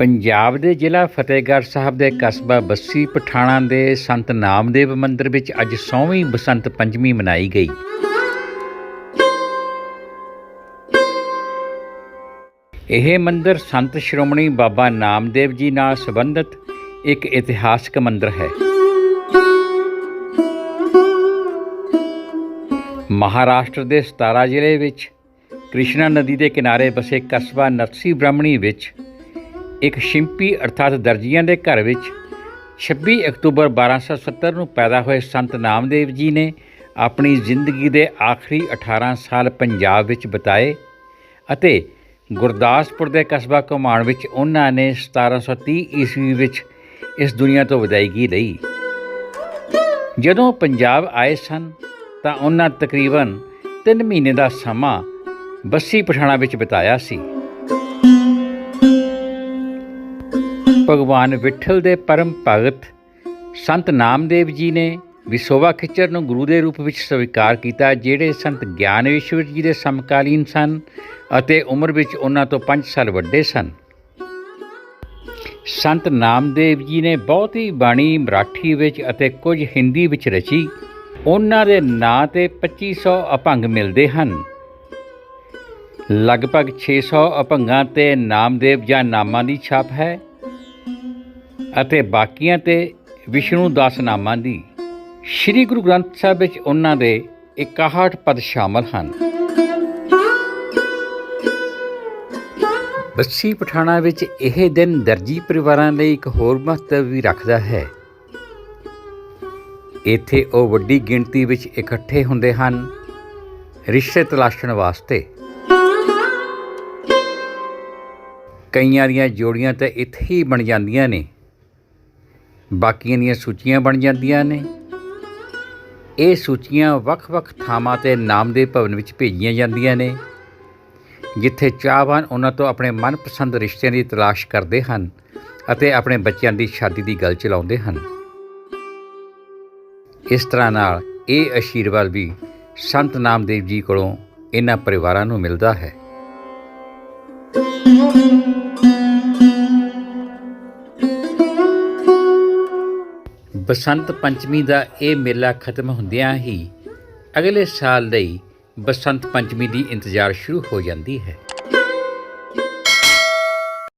ਪੰਜਾਬ ਦੇ ਜ਼ਿਲ੍ਹਾ ਫਤਿਹਗੜ੍ਹ ਸਾਹਿਬ ਦੇ ਕਸਬਾ ਬੱਸੀ ਪਠਾਣਾ ਦੇ ਸੰਤ ਨਾਮਦੇਵ ਮੰਦਿਰ ਵਿੱਚ ਅੱਜ 100ਵੀਂ ਬਸੰਤ ਪੰਚਮੀ ਮਨਾਈ ਗਈ। ਇਹ ਮੰਦਿਰ ਸੰਤ ਸ਼੍ਰੋਮਣੀ ਬਾਬਾ ਨਾਮਦੇਵ ਜੀ ਨਾਲ ਸੰਬੰਧਿਤ ਇੱਕ ਇਤਿਹਾਸਕ ਮੰਦਿਰ ਹੈ। ਮਹਾਰਾਸ਼ਟਰ ਦੇ 17 ਜ਼ਿਲ੍ਹੇ ਵਿੱਚ ਕ੍ਰਿਸ਼ਨਾ ਨਦੀ ਦੇ ਕਿਨਾਰੇ ਬਸੇ ਕਸਬਾ ਨਰਸੀ ਬ੍ਰਾਹਮਣੀ ਵਿੱਚ ਇੱਕ ਸ਼ਿੰਪੀ ਅਰਥਾਤ ਦਰਜੀਆਂ ਦੇ ਘਰ ਵਿੱਚ 26 ਅਕਤੂਬਰ 1270 ਨੂੰ ਪੈਦਾ ਹੋਏ ਸੰਤ ਨਾਮਦੇਵ ਜੀ ਨੇ ਆਪਣੀ ਜ਼ਿੰਦਗੀ ਦੇ ਆਖਰੀ 18 ਸਾਲ ਪੰਜਾਬ ਵਿੱਚ ਬਿਤਾਏ ਅਤੇ ਗੁਰਦਾਸਪੁਰ ਦੇ ਕਸਬਾ ਘੁਮਾਣ ਵਿੱਚ ਉਹਨਾਂ ਨੇ 1730 ਈਸਵੀ ਵਿੱਚ ਇਸ ਦੁਨੀਆ ਤੋਂ ਵਿਦਾਇਗੀ ਲਈ। ਜਦੋਂ ਪੰਜਾਬ ਆਏ ਸਨ, ਤਾਂ ਉਹਨਾਂ ਤਕਰੀਬਨ 3 ਮਹੀਨੇ ਦਾ ਸਮਾਂ ਬੱਸੀ ਪਠਾਣਾ ਵਿੱਚ ਬਿਤਾਇਆ ਸੀ। ਭਗਵਾਨ ਵਿਠਲ ਦੇ ਪਰਮ ਭਗਤ ਸੰਤ ਨਾਮਦੇਵ ਜੀ ਨੇ ਵਿਸੋਵਾ ਖਿੱਚਰ ਨੂੰ ਗੁਰੂ ਦੇ ਰੂਪ ਵਿੱਚ ਸਵੀਕਾਰ ਕੀਤਾ, ਜਿਹੜੇ ਸੰਤ ਗਿਆਨੇਸ਼ਵਰ ਜੀ ਦੇ ਸਮਕਾਲੀਨ ਸਨ ਅਤੇ ਉਮਰ ਵਿੱਚ ਉਹਨਾਂ ਤੋਂ 5 ਸਾਲ ਵੱਡੇ ਸਨ। ਸੰਤ ਨਾਮਦੇਵ ਜੀ ਨੇ ਬਹੁਤੀ ਬਾਣੀ ਮਰਾਠੀ ਵਿੱਚ ਅਤੇ ਕੁਝ ਹਿੰਦੀ ਵਿੱਚ ਰਚੀ। ਉਹਨਾਂ ਦੇ ਨਾਂ ਤੇ 2500 ਅਭੰਗ ਮਿਲਦੇ ਹਨ। ਲਗਭਗ 600 ਅਭੰਗਾਂ ਤੇ ਨਾਮਦੇਵ ਜਾਂ ਨਾਮਾਂ ਦੀ ਛਾਪ ਹੈ। ਅਤੇ ਬਾਕੀਆਂ ਤੇ ਵਿਸ਼ਨੂੰ ਦਾਸ ਨਾਮਾਂ ਦੀ। ਸ੍ਰੀ ਗੁਰੂ ਗ੍ਰੰਥ ਸਾਹਿਬ ਵਿੱਚ ਉਹਨਾਂ ਦੇ 61 ਪਦ ਸ਼ਾਮਲ ਹਨ। ਬੱਸੀ ਪਠਾਣਾ ਵਿੱਚ ਇਹ ਦਿਨ ਦਰਜੀ ਪਰਿਵਾਰਾਂ ਲਈ ਇੱਕ ਹੋਰ ਮਹੱਤਵ ਵੀ ਰੱਖਦਾ ਹੈ। ਇੱਥੇ ਉਹ ਵੱਡੀ ਗਿਣਤੀ ਵਿੱਚ ਇਕੱਠੇ ਹੁੰਦੇ ਹਨ। ਰਿਸ਼ਤੇ ਤਲਾਸ਼ਣ ਵਾਸਤੇ। ਕਈਆਂ ਦੀਆਂ ਜੋੜੀਆਂ ਤਾਂ ਇੱਥੇ ਹੀ ਬਣ ਜਾਂਦੀਆਂ ਨੇ। ਬਾਕੀਆਂ ਦੀਆਂ ਸੂਚੀਆਂ ਬਣ ਜਾਂਦੀਆਂ ਨੇ। ਇਹ ਸੂਚੀਆਂ ਵੱਖ-ਵੱਖ ਥਾਵਾਂ ਤੇ ਨਾਮਦੇਵ ਭਵਨ ਵਿੱਚ ਭੇਜੀਆਂ ਜਾਂਦੀਆਂ ਨੇ, ਜਿੱਥੇ ਚਾਹਵਾਨ ਉਹਨਾਂ ਤੋਂ ਆਪਣੇ ਮਨਪਸੰਦ ਰਿਸ਼ਤਿਆਂ ਦੀ ਤਲਾਸ਼ ਕਰਦੇ ਹਨ ਅਤੇ ਆਪਣੇ ਬੱਚਿਆਂ ਦੀ ਸ਼ਾਦੀ ਦੀ ਗੱਲ ਚਲਾਉਂਦੇ ਹਨ। ਇਸ ਤਰ੍ਹਾਂ ਨਾਲ ਇਹ ਆਸ਼ੀਰਵਾਦ ਵੀ ਸੰਤ ਨਾਮਦੇਵ ਜੀ ਕੋਲੋਂ ਇਹਨਾਂ ਪਰਿਵਾਰਾਂ ਨੂੰ ਮਿਲਦਾ ਹੈ। ਬਸੰਤ ਪੰਚਮੀ ਦਾ ਇਹ ਮੇਲਾ ਖਤਮ ਹੁੰਦਿਆਂ ਹੀ ਅਗਲੇ ਸਾਲ ਲਈ ਬਸੰਤ ਪੰਚਮੀ ਦੀ ਇੰਤਜ਼ਾਰ ਸ਼ੁਰੂ ਹੋ ਜਾਂਦੀ ਹੈ।